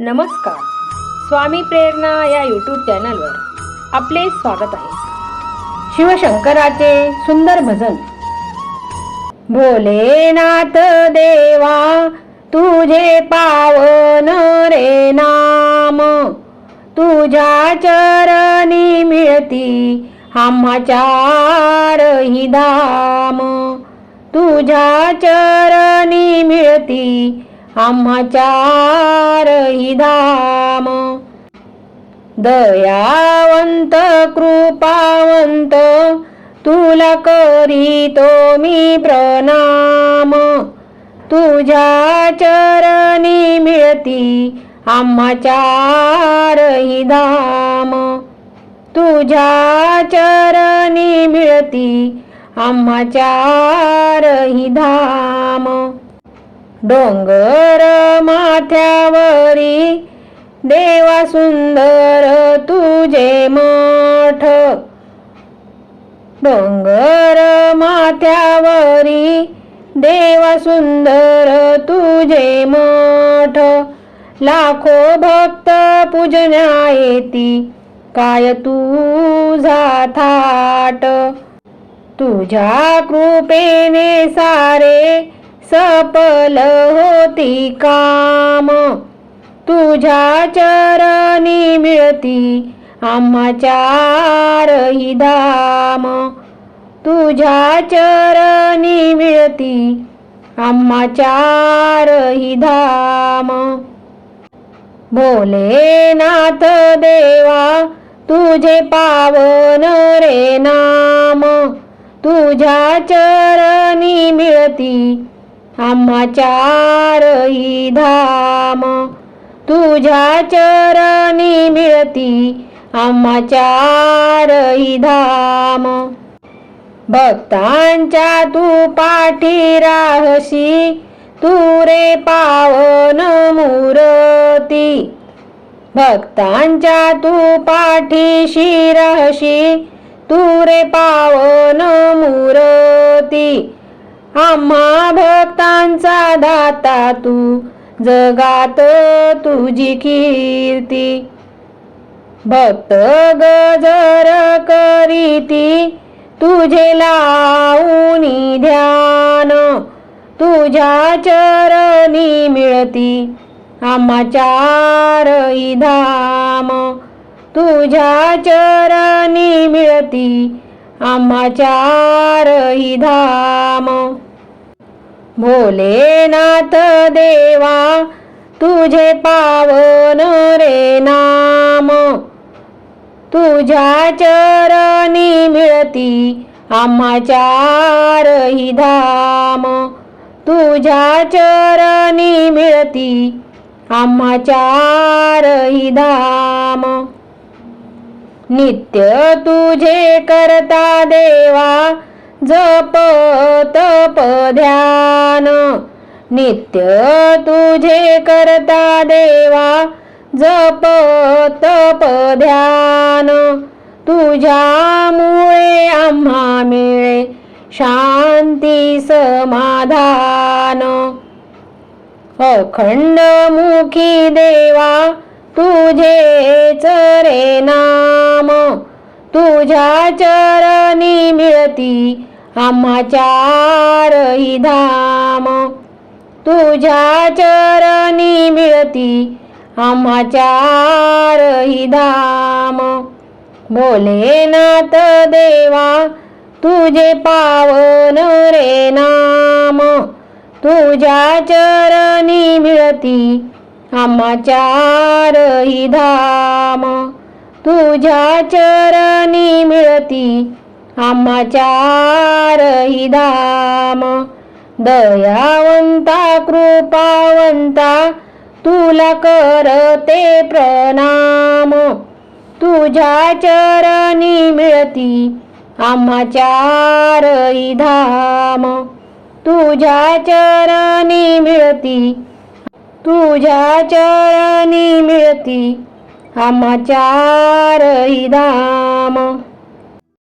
नमस्कार. स्वामी प्रेरणा या यूट्यूब चॅनलवर आपले स्वागत आहे. शिवशंकराचे सुंदर भजन. भोलेनाथ देवा तुझे पावन रे नाम. तुझ्या चरणी मिळती आम्हाचार ही धाम. तुझ्या चरणी मिळती आम्हाचार ही धाम. दयावंत कृपावंत तुला करीतो मी प्रणाम. तुझ्या चरणी मिळती आम्हाचार ही धाम. तुझ्या चरणी मिळती आम्हाचार धाम. डोंगर माथ्यावरी देवा सुंदर तुझे मठ. डोंगर माथ्यावरी देवा सुंदर तुझे मठ. लाखो भक्त पूजन्या येती काय तुझा थाट. तुझ्या कृपेने सारे सफल होती काम. तुझ्या चरणी मिळती आम्हाचार ही धाम. तुझ्या चरणी मिळती आम्हाचार ही धाम. भोलेनाथ देवा तुझे पावन रे नाम. तुझ्या चरणी मिळती आम्हाचार ही धाम. तुझ्या चरणी मिळती आम्हाचार ही धाम. भक्तांच्या तू पाठी राहशी तू रे पावन मूरती. भक्तांच्या तू पाठीशी राहशी तू रे पावन मूरती. आम्हा भक्तांचा दाता तू जगात तुझी कीर्ती. भक्त गजर करीती तुझे लावूनी ध्यान तुझ्या चरणी मिळती. आम्हा चार धाम तुझ्या चरणी मिळती. आम्हा चार धाम. भोलेनाथ देवा तुझे पावन रे नाम. तुझ्या चरणी मिळती आम्हाचार ही धाम. तुझ्या चरणी मिळती आम्हाचार ही धाम. नित्य तुझे करता देवा जप तप ध्यान नित्य तुझे करता देवा जप तप ध्यान तुझ्यामुळे आम्हा मिळे शांती समाधान. अखंड मुखी देवा तुझेच रे नाम. तुझ्या चरणी मिळती आम्हाचार ही धाम. तुझ्या चरणी मिळती आम्हाचार ही धाम. भोलेनाथ देवा तुझे पावन रे नाम. तुझ्या चरणी मिळती आम्हाचार धाम. तुझ्या चरणी मिळती आम्हाच्या ही धाम दयावंता कृपावंता तुला करते प्रणाम. तुझ्या चरणी मिळती आम्हाच्या ही धाम. तुझ्या चरणी मिळती तुझ्या चरणी मिळती आम्हाच्या ही धाम.